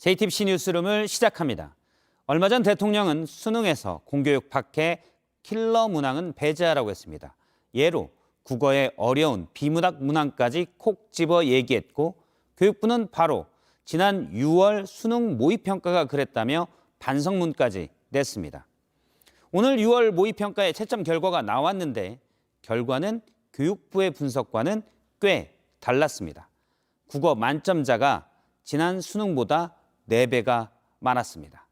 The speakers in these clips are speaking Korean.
JTBC 뉴스룸을 시작합니다. 얼마 전 대통령은 수능에서 공교육 박해 킬러 문항은 배제하라고 했습니다. 예로 국어의 어려운 비문학 문항까지 콕 집어 얘기했고 교육부는 바로 지난 6월 수능 모의평가가 그랬다며 반성문까지 냈습니다. 오늘 6월 모의평가의 채점 결과가 나왔는데 결과는 교육부의 분석과는 꽤 달랐습니다. 국어 만점자가 지난 수능보다 4배가 많았습니다.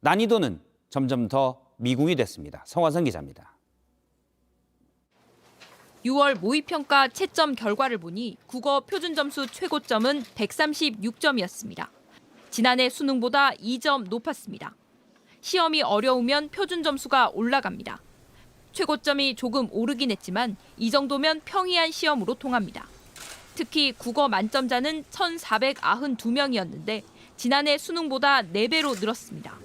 난이도는 점점 더 미궁이 됐습니다. 성화선 기자입니다. 6월 모의평가 채점 결과를 보니 국어 표준 점수 최고점은 136점이었습니다. 지난해 수능보다 2점 높았습니다. 시험이 어려우면 표준 점수가 올라갑니다. 최고점이 조금 오르긴 했지만 이 정도면 평이한 시험으로 통합니다. 특히 국어 만점자는 1,492명이었는데 지난해 수능보다 4배로 늘었습니다.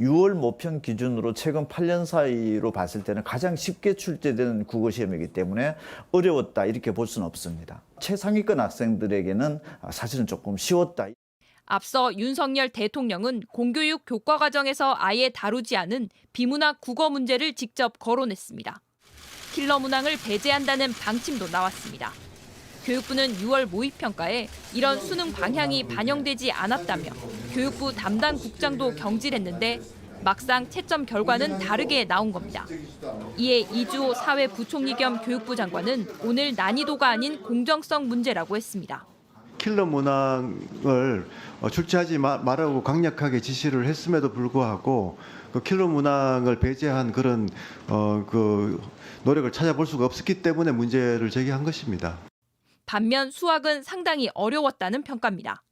6월 모평 기준으로 최근 8년 사이로 봤을 때는 가장 쉽게 출제되는 국어 시험이기 때문에 어려웠다 이렇게 볼 수는 없습니다. 최상위권 학생들에게는 사실은 조금 쉬웠다. 앞서 윤석열 대통령은 공교육 교과 과정에서 아예 다루지 않은 비문학 국어 문제를 직접 거론했습니다. 킬러 문항을 배제한다는 방침도 나왔습니다. 교육부는 6월 모의평가에 이런 수능 방향이 반영되지 않았다며 교육부 담당 국장도 경질했는데 막상 채점 결과는 다르게 나온 겁니다. 이에 이주호 사회부총리 겸 교육부 장관은 오늘 난이도가 아닌 공정성 문제라고 했습니다. 킬러 문항을 어, 출제하지 마- 말라고 강력하게 지시를 했음에도 불구하고 그 킬러 문항을 배제한 그런 어, 그 노력을 찾아볼 수가 없었기 때문에 문제를 제기한 것입니다. 반면 수학은 상당히 어려웠다는 평가입니다.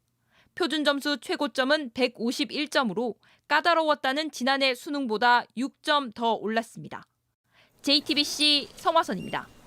표준 점수 최고점은 151점으로 까다로웠다는 지난해 수능보다 6점 더 올랐습니다. JTBC 성화선입니다.